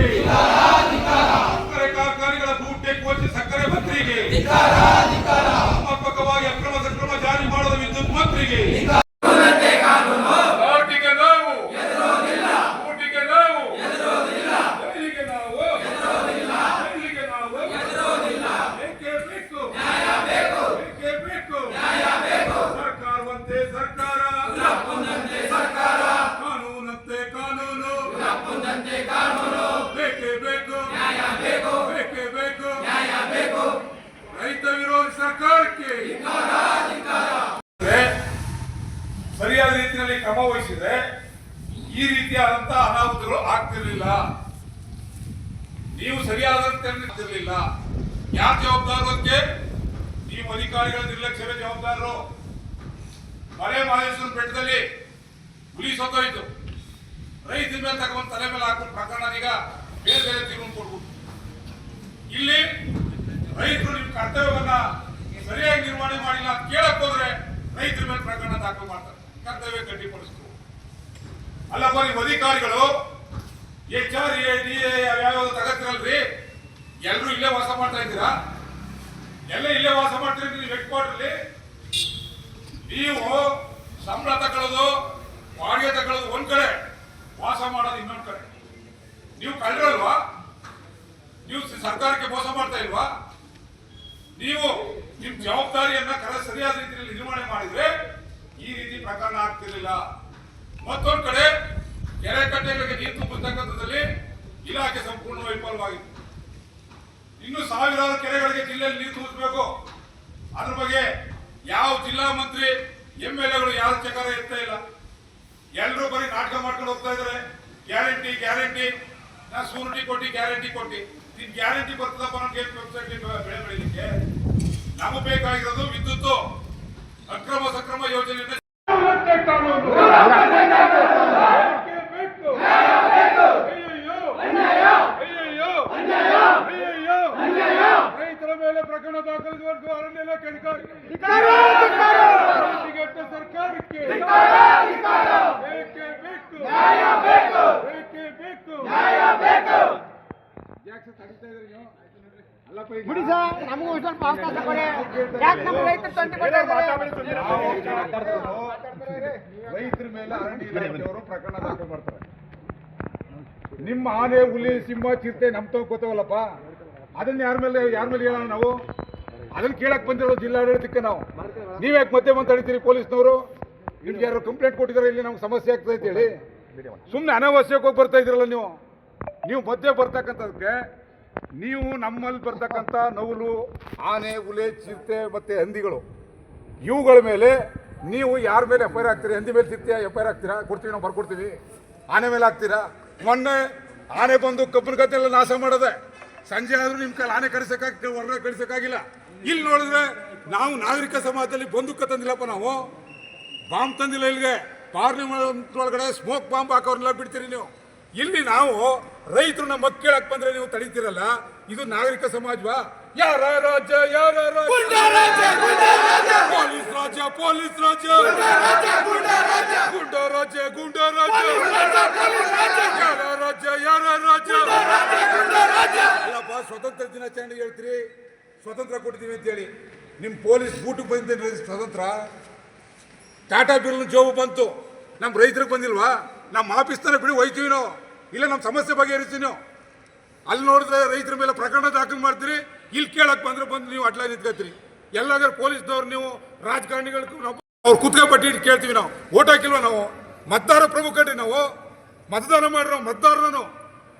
ಇಲ್ಲ ಸರ್ಕಾರಕ್ಕೆ. ಸರಿಯಾದ ರೀತಿಯಲ್ಲಿ ಕ್ರಮ ವಹಿಸಿದ್ರೆ ಈ ರೀತಿಯಾದಂತ ಅನಾಹುತಗಳು ಆಗ್ತಿರ್ಲಿಲ್ಲ. ನೀವು ಸರಿಯಾದಿರಲಿಲ್ಲ ಯಾರ ಜವಾಬ್ದಾರಕ್ಕೆ ನೀವು ಅಧಿಕಾರಿಗಳ ನಿರ್ಲಕ್ಷ್ಯವೇ ಜವಾಬ್ದಾರರು. ಮಳೆ ಮಹೇಶ್ವರ ಬೆಟ್ಟದಲ್ಲಿ ಹುಲಿ ಸತ್ತೋಯ್ತು. ರೈತರ ಮೇಲೆ ತಗೊಂಡು ತಲೆ ಮೇಲೆ ಹಾಕೊಂಡು ಪ್ರಕರಣ ಈಗ ಬೇರೆ ಬೇರೆ ತೀರ್ಮಾನ ಕೊಡ್ಬೋದು ಇಲ್ಲಿ ರೈತರು ನಿಮ್ಮ ಕರ್ತವ್ಯವನ್ನ ಸರಿಯಾಗಿ ನಿರ್ವಹಣೆ ಮಾಡಿಲ್ಲ ಅಂತ ಕೇಳಕ್ ಹೋದ್ರೆ ರೈತರ ಮೇಲೆ ಪ್ರಕರಣ ದಾಖಲು ಮಾಡ್ತಾರೆ. ಕರ್ತವ್ಯ ಗಟ್ಟಿಪಡಿಸ್ತು ಅಲ್ಲ ನೀವು ಅಧಿಕಾರಿಗಳು ಎಚ್ ಆರ್ ಎ ಡಿ ಎ ಯಾವ್ಯಾವ ತಗತ್ತಿರಲ್ರಿ ಎಲ್ಲರೂ ಇಲ್ಲೇ ವಾಸ ಮಾಡ್ತಾ ಇದ್ದೀರಾ? ಎಲ್ಲ ಇಲ್ಲೇ ವಾಸ ಮಾಡ್ತೀರಿ ಹೆಡ್ ಕ್ವಾರ್ಟರ್ಲಿ? ನೀವು ಸಂಬಳ ತಗೊಳ್ಳೋದು, ಬಾಡಿಗೆ ತಗೊಳ್ಳೋದು ಒಂದ್ ಕಡೆ, ವಾಸ ಮಾಡೋದು ಇನ್ನೊಂದ್ ಕಡೆ. ನೀವು ಕಳ್ಳರಲ್ವಾ ನೀವು ಸರ್ಕಾರಕ್ಕೆ ಮೋಸ ಮಾಡ್ತಾ ಇಲ್ವಾ? ನೀವು ನಿಮ್ ಜವಾಬ್ದಾರಿಯನ್ನ ಕರ ಸರಿಯಾದ ರೀತಿಯಲ್ಲಿ ನಿರ್ವಹಣೆ ಮಾಡಿದ್ರೆ ಈ ರೀತಿ ಪ್ರಕರಣ ಆಗ್ತಿರ್ಲಿಲ್ಲ. ಮತ್ತೊಂದು ಕಡೆ ಕೆರೆ ಕಟ್ಟೆಗಳಿಗೆ ನೀರು ತುಂಬತಕ್ಕಂಥದ್ದಲ್ಲಿ ಇಲಾಖೆ ಸಂಪೂರ್ಣ ವೈಫಲ್ಯವಾಗಿತ್ತು ಇನ್ನು ಸಾವಿರಾರು ಕೆರೆಗಳಿಗೆ ಜಿಲ್ಲೆಯಲ್ಲಿ ನೀರು ತುಂಬಿಸಬೇಕು. ಅದ್ರ ಬಗ್ಗೆ ಯಾವ ಜಿಲ್ಲಾ ಮಂತ್ರಿ ಎಂ ಎಲ್ ಎಗಳು ಯಾರು ಚಕಾರ ಇರ್ತಾ ಇಲ್ಲ. ಎಲ್ಲರೂ ಬರೀ ನಾಟಕ ಮಾಡ್ಕೊಂಡು ಹೋಗ್ತಾ ಇದಾರೆ. Guarantee guarantee. ನಾ ಸೂರಿಟಿ ಕೊಟ್ಟಿ, ಗ್ಯಾರಂಟಿ ಕೊಟ್ಟಿ. ನಿನ್ ಗ್ಯಾರಂಟಿ ಬರ್ತದಪ್ಪ ವೆಬ್ಸೈಟ್ ಬೆಳೆ ಬೆಳಿಲಿಕ್ಕೆ. ನಮಗೆ ಬೇಕಾಗಿರೋದು ವಿದ್ಯುತ್ ಅಕ್ರಮ ಸಕ್ರಮ ಯೋಜನೆಯಿಂದ ಕಾನೂನು. ಬೇಕು. ಅಯ್ಯಯ್ಯೋ. ಅಯ್ಯಯ್ಯೋ. ರೈತರ ಮೇಲೆ ಪ್ರಕರಣ ದಾಖಲಿಸುವ ಅರಣ್ಯ ಇಲಾಖೆ ಅಧಿಕಾರಿ ರೈತಿಗೆಟ್ಟ ಸರ್ಕಾರಕ್ಕೆ ಬೇಕೇ ಬೇಕು ಬೇಕೇ ಬೇಕು ಯಾಕೆ ತಡೀತಾ ಇದ್ರಿ ನೀವು ಅಲ್ಲಪ್ಪ ಈಗ ಬಿಡಿ ಸರ್ ನಮಗೂ ಸ್ವಲ್ಪ ಅವಕಾಶ ಕೊಡಿ. ಯಾಕೆ ನಮ್ಮ ರೈತರು ತೊಂದರೆ ಕೊಡ್ತಾ ಇದ್ದಾರೆ? ರೈತರ ಮೇಲೆ ಅರಣ್ಯ ಇಲಾಖೆಯವರು ಪ್ರಕರಣ ದಾಖಲು ಮಾಡ್ತಾರೆ. ನಿಮ್ಮ ಆನೆ ಹುಲಿ ಸಿಂಹ ಚಿರತೆ ನಮ್ ತಗೋ ಗೊತ್ತವಲ್ಲಪ್ಪ ಅದನ್ನ ಯಾರ ಮೇಲೆ ಯಾರ ಮೇಲೆ ಹೇಳೋಣ ನಾವು? ಅದನ್ನ ಕೇಳಕ್ ಬಂದಿರೋ ಜಿಲ್ಲಾಡಳಿತಕ್ಕೆ ನಾವು. ನೀವ್ಯಾಕೆ ಮತ್ತೆ ಬಂದ್ ತಡಿತೀರಿ ಪೊಲೀಸ್ನವರು? ನಿಮ್ಗೆ ಯಾರು ಕಂಪ್ಲೇಂಟ್ ಕೊಟ್ಟಿದಾರೆ ಇಲ್ಲಿ ನಮ್ಗೆ ಸಮಸ್ಯೆ ಆಗ್ತದೆ ಅಂತ ಹೇಳಿ ಸುಮ್ಮನೆ ಹೋಗಿ ಬರ್ತಾ ಇದ್ದೀರಲ್ಲ ನೀವು. ನೀವು ಮಧ್ಯೆ ಬರ್ತಕ್ಕಂಥದಕ್ಕೆ ನೀವು ನಮ್ಮಲ್ಲಿ ಬರ್ತಕ್ಕಂಥ ನವಲು, ಆನೆ ಉಲೆ ಚಿರತೆ ಮತ್ತು ಹಂದಿಗಳು. ಇವುಗಳ ಮೇಲೆ ನೀವು ಯಾರ ಮೇಲೆ ಎಫ್ ಐ ಆರ್ ಹಾಕ್ತೀರಿ? ಹಂದಿ ಮೇಲೆ ಸಿಗ್ತೀಯಾ ಎಫ್ ಐ ಆರ್ ಹಾಕ್ತೀರಾ? ಕೊಡ್ತೀವಿ, ನಾವು ಬರ್ಕೊಡ್ತೀವಿ. ಆನೆ ಮೇಲೆ ಹಾಕ್ತೀರಾ? ಮೊನ್ನೆ ಆನೆ ಬಂದು ಕಬ್ಬನ ಗದ್ದೆಲ್ಲ ನಾಶ ಮಾಡೋದೆ ಸಂಜೆ ಆದರೂ ನಿಮ್ಮ ಕೈಲಿ ಆನೆ ಕಳಿಸಕ್ಕಾಗ ಹೊರಗೆ ಕಳಿಸೋಕ್ಕಾಗಿಲ್ಲ ಇಲ್ಲಿ ನೋಡಿದ್ರೆ ನಾವು ನಾಗರಿಕ ಸಮಾಜದಲ್ಲಿ ಬಂದೂಕ ತಂದಿಲ್ಲಪ್ಪ ನಾವು. ಬಾಂಬ್ ತಂದಿಲ್ಲ ಇಲ್ಲಿಗೆ. ಪಾರ್ಲಿಮೆಂಟ್ ಒಳಗಡೆ ಸ್ಮೋಕ್ ಬಾಂಬ್ ಹಾಕೋರ್ನೆಲ್ಲ ಬಿಡ್ತೀರಿ ನೀವು. ಇಲ್ಲಿ ನಾವು ರೈತರು ನಮ್ಮ ಮಕ್ ಕೇಳಕ್ ಬಂದ್ರೆ ನೀವು ತಡೀತಿರಲ್ಲ? ಇದು ನಾಗರಿಕ ಸಮಾಜವಾ? ಯಾರ ರಾಜ್ಯ ಯಾರ ಪೊಲೀಸ್ ರಾಜ್ಯ ಪೊಲೀಸ್ ರಾಜ್ಯ! ಗುಂಡ ರಾಜ್ಯ ಗುಂಡ ರಾಜ್ಯ! ಯಾರ ರಾಜ್ಯ ಯಾರ ರಾಜ್ಯ? ಅಲ್ಲಪ್ಪ ಸ್ವತಂತ್ರ ದಿನಾಚರಣೆ ಹೇಳ್ತೀರಿ? ಸ್ವತಂತ್ರ ಕೊಡ್ತೀವಿ ಅಂತ ಹೇಳಿ ನಿಮ್ ಪೊಲೀಸ್ ಬೂಟಿಗೆ ಬಂದಿದ್ದೀರಿ ಸ್ವತಂತ್ರ. ಟಾಟಾ ಬಿಲ್ ಜೋಬು ಬಂತು. ನಮ್ಮ ರೈತರಿಗೆ ಬಂದಿಲ್ವಾ? ನಮ್ಮ ಆಫೀಸ್ತಾನೆ ಬಿಡಿ ಹೋಯ್ತೀವಿ ನಾವು. ಇಲ್ಲ ನಮ್ಮ ಸಮಸ್ಯೆ ಬಗೆಹರಿಸ್ತೀವಿ ನಾವು. ಅಲ್ಲಿ ನೋಡಿದ್ರೆ ರೈತರ ಮೇಲೆ ಪ್ರಕರಣ ದಾಖಲು ಮಾಡ್ತೀರಿ, ಇಲ್ಲಿ ಕೇಳಕ್ಕೆ ಬಂದ್ರೆ ಬಂದು ನೀವು ಅಟ್ಲ ನಿಂತ್ಕೋತೀರಿ. ಎಲ್ಲಾದ್ರೂ ಪೊಲೀಸ್ದವ್ರು ನೀವು ರಾಜಕಾರಣಿಗಳು ನಾವು ಅವ್ರು ಕುತ್ಕೊಂಡ್ಬಿಟ್ಟು ಇಟ್ಟು ಕೇಳ್ತೀವಿ ನಾವು. ಓಟ್ ಹಾಕಿಲ್ವ ನಾವು? ಮತದಾರ ಪ್ರಮುಖರಿ ನಾವು. ಮತದಾನ ಮಾಡಿರೋ ಮತದಾರನು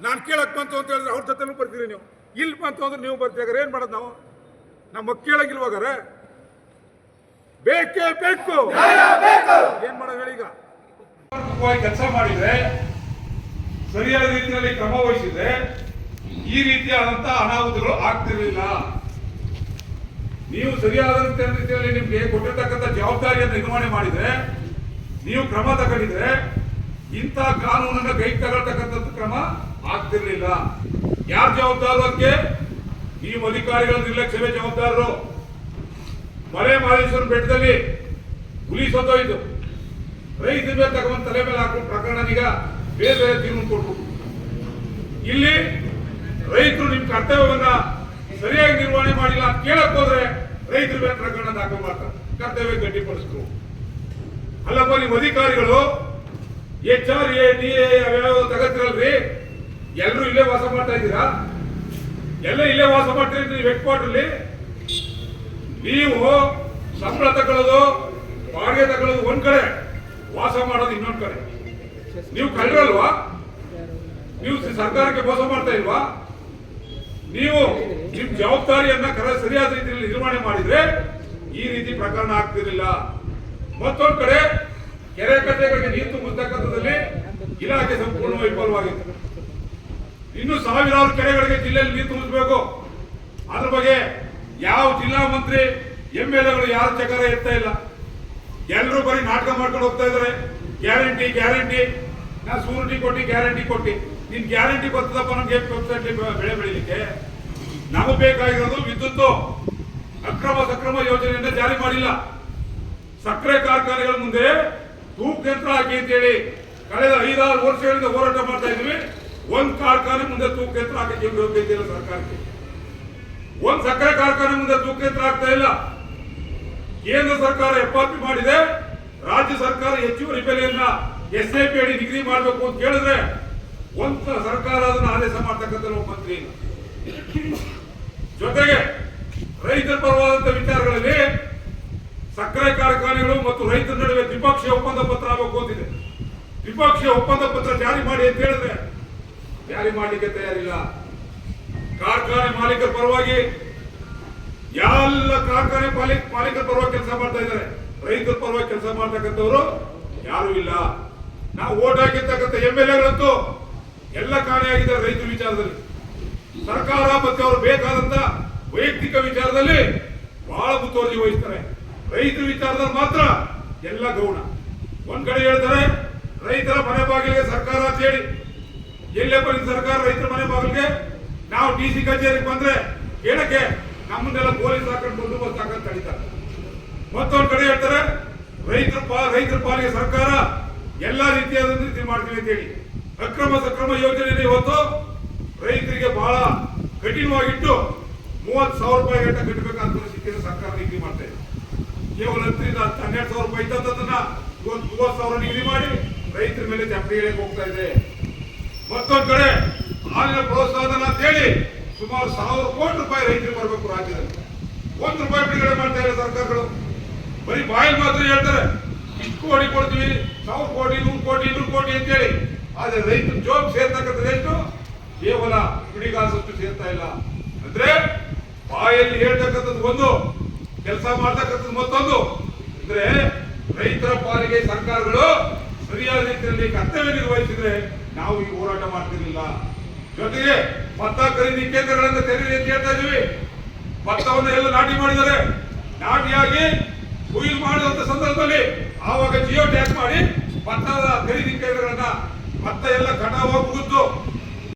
ನಾನು ಕೇಳಕ್ಕೆ ಬಂತು ಅಂತ ಹೇಳಿದ್ರೆ ಅವ್ರ ಜೊತೆನೂ ಬರ್ತೀರಿ ನೀವು. ಇಲ್ಲಿ ಬಂತು ಅಂದ್ರೆ ನೀವು ಬರ್ತೀವಿ ಏನು ಮಾಡೋದು ನಾವು? ನಮ್ಮ ಕೇಳಂಗಿಲ್ವಾಗಾರೆ ಬೇಕೇ ಬೇಕು. ಏನು ಮಾಡೋದು ಹೇಳಿ ಈಗ? ಕೆಲಸ ಮಾಡಿದ್ರೆ ಸರಿಯಾದ ರೀತಿಯಲ್ಲಿ ಕ್ರಮ ವಹಿಸಿದ್ರೆ ಈ ರೀತಿಯಾದಂತಹ ಅನಾಹುತಗಳು ಆಗ್ತಿರಲಿಲ್ಲ. ನೀವು ಸರಿಯಾದ ರೀತಿಯಲ್ಲಿ ನಿಮಗೆ ಕೊಟ್ಟಿರ್ತಕ್ಕಂಥ ಜವಾಬ್ದಾರಿಯನ್ನು ನಿರ್ವಹಣೆ ಮಾಡಿದ್ರೆ, ನೀವು ಕ್ರಮ ತಗೊಂಡಿದ್ರೆ ಇಂಥ ಕಾನೂನನ್ನು ಕೈ ತಗೊಳ್ತಕ್ಕಂಥದ್ದು ಕ್ರಮ ಆಗ್ತಿರಲಿಲ್ಲ. ಯಾರು ಜವಾಬ್ದಾರಕ್ಕೆ ನೀವು ಅಧಿಕಾರಿಗಳ, ನಿರ್ಲಕ್ಷ್ಯವೇ ಜವಾಬ್ದಾರರು. ಮಲೆ ಮಹೇಶ್ವರ ಬೆಟ್ಟದಲ್ಲಿ ಹುಲಿ ಸತ್ತೋಯ್ತು. ರೈತರ ಮೇಲೆ ತಗೊಂಡು ತಲೆ ಮೇಲೆ ಹಾಕೊಂಡು ಪ್ರಕರಣ ಈಗ ಬೇರೆ ಬೇರೆ ತೀರ್ಮಾನ ಕೊಡ್ಬೇಕು ಇಲ್ಲಿ ರೈತರು ನಿಮ್ ಕರ್ತವ್ಯವನ್ನ ಸರಿಯಾಗಿ ನಿರ್ವಹಣೆ ಮಾಡಿಲ್ಲ ಅಂತ ಕೇಳಕ್ ಹೋದ್ರೆ ರೈತರು ಮೇಲೆ ಪ್ರಕರಣ ದಾಖಲು ಮಾಡ್ತಾರೆ. ಕರ್ತವ್ಯ ಗಟ್ಟಿಪಡಿಸಿದ್ರು ಅಲ್ಲಪ್ಪ ನಿಮ್ಮ ಅಧಿಕಾರಿಗಳು ಎಚ್ ಆರ್ ಎ ಡಿ ತಗತ್ತಿರಲ್ರಿ ಎಲ್ಲರೂ ಇಲ್ಲೇ ವಾಸ ಮಾಡ್ತಾ ಇದ್ದೀರಾ? ಎಲ್ಲ ಇಲ್ಲೇ ವಾಸ ಮಾಡ್ತೀರಿ ನೀವು ಹೆಡ್ ಕ್ವಾರ್ಟರ್ಲಿ ನೀವು ಸಂಬಳ ತಗೊಳ್ಳೋದು, ಬಾಡಿಗೆ ತಗೊಳ್ಳೋದು ಒಂದ್ ಕಡೆ, ವಾಸ ಮಾಡೋದು ಇನ್ನೊಂದ್ ಕಡೆ. ನೀವು ಕಳ್ಳರಲ್ವಾ? ನೀವು ಸರ್ಕಾರಕ್ಕೆ ಮೋಸ ಮಾಡ್ತಾ ಇಲ್ವಾ? ನೀವು ನಿಮ್ ಜವಾಬ್ದಾರಿಯನ್ನ ಕರೆ, ಸರಿಯಾದ ರೀತಿಯಲ್ಲಿ ನಿರ್ವಹಣೆ ಮಾಡಿದ್ರೆ ಈ ರೀತಿ ಪ್ರಕರಣ ಆಗ್ತಿರಲಿಲ್ಲ. ಮತ್ತೊಂದ್ ಕಡೆ ಕೆರೆ ಕಟ್ಟೆಗಳಿಗೆ ನೀರು ತುಂಬಿಸ್ತಕ್ಕಂಥದ್ದಲ್ಲಿ ಇಲಾಖೆ ಸಂಪೂರ್ಣ ವಿಫಲವಾಗಿದೆ ಇನ್ನು ಸಾವಿರಾರು ಕೆರೆಗಳಿಗೆ ಜಿಲ್ಲೆಯಲ್ಲಿ ನೀರು ತುಂಬಿಸಬೇಕು. ಅದ್ರ ಬಗ್ಗೆ ಯಾವ ಜಿಲ್ಲಾ ಮಂತ್ರಿ, ಎಂ ಎಲ್ ಎಗಳು ಯಾರು ಚಕಾರ ಎತ್ತಾ ಇಲ್ಲ. ಎಲ್ಲರೂ ಬರೀ ನಾಟಕ ಮಾಡ್ಕೊಂಡು ಹೋಗ್ತಾ ಇದಾರೆ ಗ್ಯಾರಂಟಿ ಗ್ಯಾರಂಟಿ. ನಾ ಸೂರಿಟಿ ಕೊಟ್ಟಿ, ಗ್ಯಾರಂಟಿ ಕೊಟ್ಟಿ. ನಿನ್ ಗ್ಯಾರಂಟಿ ಬರ್ತದಪ್ಪ ನಮ್ಗೆ ಬೆಳೆ ಬೆಳಿಲಿಕ್ಕೆ? ನಮಗೆ ಬೇಕಾಗಿರೋದು ವಿದ್ಯುತ್ ಅಕ್ರಮ ಸಕ್ರಮ ಯೋಜನೆಯನ್ನ ಜಾರಿ ಮಾಡಿಲ್ಲ. ಸಕ್ಕರೆ ಕಾರ್ಖಾನೆಗಳ ಮುಂದೆ ತೂಕ ಯಂತ್ರ ಹಾಕಿ ಅಂತೇಳಿ ಕಳೆದ ಐದಾರು ವರ್ಷಗಳಿಂದ ಹೋರಾಟ ಮಾಡ್ತಾ ಇದ್ವಿ ಒಂದ್ ಕಾರ್ಖಾನೆ ಮುಂದೆ ತೂಕ ಯಂತ್ರ ಹಾಕಿ ಇಲ್ಲ ಸರ್ಕಾರಕ್ಕೆ. ಒಂದ್ ಸಕ್ಕರೆ ಕಾರ್ಖಾನೆ ಮುಂದೆ ತೂಕ ಯಂತ್ರ ಆಗ್ತಾ ಇಲ್ಲ. ಕೇಂದ್ರ ಸರ್ಕಾರ ಎಫ್ ಮಾಡಿದೆ. ರಾಜ್ಯ ಸರ್ಕಾರ ಹೆಚ್ಚುವರಿ ಬೆಲೆಯನ್ನ ಎಸ್ ಐ ಪಿ ಅಡಿ ಮಾಡಬೇಕು ಅಂತ ಕೇಳಿದ್ರೆ ಒಂದ ಸರ್ಕಾರ ಅದನ್ನ ಆದೇಶ ಮಾಡ್ತಕ್ಕಂಥ ಮಂತ್ರಿ ಜೊತೆಗೆ ರೈತರ ಪರವಾದಂತ ವಿಚಾರಗಳಲ್ಲಿ ಸಕ್ಕರೆ ಕಾರ್ಖಾನೆಗಳು ಮತ್ತು ರೈತರ ನಡುವೆ ದ್ವಿಪಕ್ಷೀಯ ಒಪ್ಪಂದ ಪತ್ರ ಆಗಬೇಕು ಅಂತಿದೆ. ದ್ವಿಪಕ್ಷೀಯ ಒಪ್ಪಂದ ಪತ್ರ ಜಾರಿ ಮಾಡಿ ಅಂತ ಹೇಳಿದ್ರೆ ಜಾರಿ ಮಾಡಲಿಕ್ಕೆ ತಯಾರಿಲ್ಲ. ಕಾರ್ಖಾನೆ ಮಾಲೀಕರ ಪರವಾಗಿ ಎಲ್ಲ ಕಾರ್ಖಾನೆ ಮಾಲೀಕ ಮಾಲೀಕರ ಪರವಾಗಿ ಕೆಲಸ ಮಾಡ್ತಾ ಇದ್ದಾರೆ. ರೈತರ ಪರವಾಗಿ ಕೆಲಸ ಮಾಡ್ತಕ್ಕಂಥವ್ರು ಯಾರು ಇಲ್ಲ. ನಾವು ಓಟ್ ಹಾಕಿರ್ತಕ್ಕಂಥ ಎಂ ಎಲ್ ಎಗಳಂತೂ ಎಲ್ಲ ಕಾಣೆಯಾಗಿದ್ದಾರೆ ರೈತರ ವಿಚಾರದಲ್ಲಿ. ಸರ್ಕಾರ ಮತ್ತೆ ಅವರು ಬೇಕಾದಂತ ವೈಯಕ್ತಿಕ ವಿಚಾರದಲ್ಲಿ ಬಹಳ ಮುತುವರ್ಜಿ ವಹಿಸ್ತಾರೆ. ರೈತರ ವಿಚಾರದಲ್ಲಿ ಮಾತ್ರ ಎಲ್ಲ ಗೌಣ. ಒಂದ್ ಕಡೆ ಹೇಳ್ತಾರೆ, ರೈತರ ಮನೆ ಬಾಗಿಲಿಗೆ ಸರ್ಕಾರ ಅಂತ ಹೇಳಿ. ಎಲ್ಲೇ ಬಂದ ಸರ್ಕಾರ ರೈತರ ಮನೆ ಬಾಗಿಲಿಗೆ? ನಾವು ಡಿ ಸಿ ಕಚೇರಿಗೆ ಬಂದ್ರೆ ಏನಕ್ಕೆ ನಮ್ಮನ್ನೆಲ್ಲ ಪೊಲೀಸ್ ಹಾಕೊಂಡು ಬಂದೋಬಸ್ತ್ ಹಾಕೊಂಡು ತಡೀತಾರೆ. ಮತ್ತೊಂದ್ ರೈತರ ಪಾಲ್ ರೈತರ ಪಾಲಿಗೆ ಸರ್ಕಾರ ಎಲ್ಲ ರೀತಿಯಾದ ರೀತಿ ಮಾಡ್ತೀವಿ ಅಂತ ಹೇಳಿ ಅಕ್ರಮ ಸಕ್ರಮ ಯೋಜನೆ ಇವತ್ತು ರೈತರಿಗೆ ಬಹಳ ಕಠಿಣವಾಗಿಟ್ಟು ಮೂವತ್ತು ಸಾವಿರ ರೂಪಾಯಿ ಗಂಟೆ ಕಟ್ಟಬೇಕಂತ ಪರಿಸ್ಥಿತಿಯನ್ನು ಸರ್ಕಾರ ನಿಗದಿ ಮಾಡ್ತಾ ಇದೆ. ಕೇವಲ ಹತ್ತರಿಂದ ಹತ್ತು, ಹನ್ನೆರಡು ಸಾವಿರ ರೂಪಾಯಿ ಇದ್ದದನ್ನ ಇವತ್ತು ಮೂವತ್ತು ಸಾವಿರ ನಿಗದಿ ಮಾಡಿ ರೈತರ ಮೇಲೆ ಚಪ್ಪಡಿ ಇಳಿಯಕ್ಕೆ ಹೋಗ್ತಾ ಇದೆ. ಮತ್ತೊಂದು ಕಡೆ ಹಾಲಿನ ಪ್ರೋತ್ಸಾಹನ ಅಂತ ಹೇಳಿ ಸುಮಾರು ಸಾವಿರ ಕೋಟಿ ರೂಪಾಯಿ ರೈತರಿಗೆ ಬರಬೇಕು ರಾಜ್ಯದಲ್ಲಿ. ಒಂದು ರೂಪಾಯಿ ಬಿಡುಗಡೆ ಮಾಡ್ತಾ ಇಲ್ಲ ಸರ್ಕಾರಗಳು. ಬರೀ ಬಾಯಲ್ಲಿ ಮಾತ್ರ ಹೇಳ್ತಾರೆ. ಇಷ್ಟು ಕೋಟಿ ಕೊಡ್ತೀವಿ, ಸಾವಿರ ಕೋಟಿ, ನೂರು ಕೋಟಿ, ಇನ್ನೂರು ಕೋಟಿ ಅಂತ ಹೇಳಿ ಆದ್ರೆ ರೈತರ ಜೋಬ್ ಸೇರ್ತಕ್ಕಂಥದ್ದು ಎಷ್ಟು? ಕೇವಲ ಕುಡಿಗಾಸಷ್ಟು ಸೇರ್ತಾ ಇಲ್ಲ. ಅಂದ್ರೆ ಬಾಯಲ್ಲಿ ಹೇಳ್ತಕ್ಕಂಥದ್ದು ಒಂದು, ಕೆಲಸ ಮಾಡ್ತಕ್ಕಂಥದ್ದು ಮತ್ತೊಂದು. ಅಂದ್ರೆ ರೈತರ ಪಾಲಿಗೆ ಸರ್ಕಾರಗಳು ಸರಿಯಾದ ರೀತಿಯಲ್ಲಿ ಕರ್ತವ್ಯ ನಿರ್ವಹಿಸಿದ್ರೆ ನಾವು ಈ ಹೋರಾಟ ಮಾಡ್ತಿರಲಿಲ್ಲ. ಜೊತೆಗೆ ಭತ್ತ ಖರೀದಿ ಕೇಂದ್ರಗಳನ್ನು ತೆರೀರಿ ಅಂತ ಹೇಳ್ತಾ ಇದೀವಿ. ಭತ್ತವನ್ನು ಎಲ್ಲ ನಾಟಿ ಮಾಡಿದ್ದಾರೆ. ನಾಟಿಯಾಗಿ ಕೊಯ್ಲು ಮಾಡಿದಂತ ಸಂದರ್ಭದಲ್ಲಿ ಆವಾಗ ಜಿಯೋ ಟ್ಯಾಕ್ ಮಾಡಿ ಭತ್ತದ ಖರೀದಿ ಕೇಂದ್ರಗಳನ್ನ ಭತ್ತ ಎಲ್ಲ ಕಟಾವಾಗಿ ಮುಗಿದ್ದು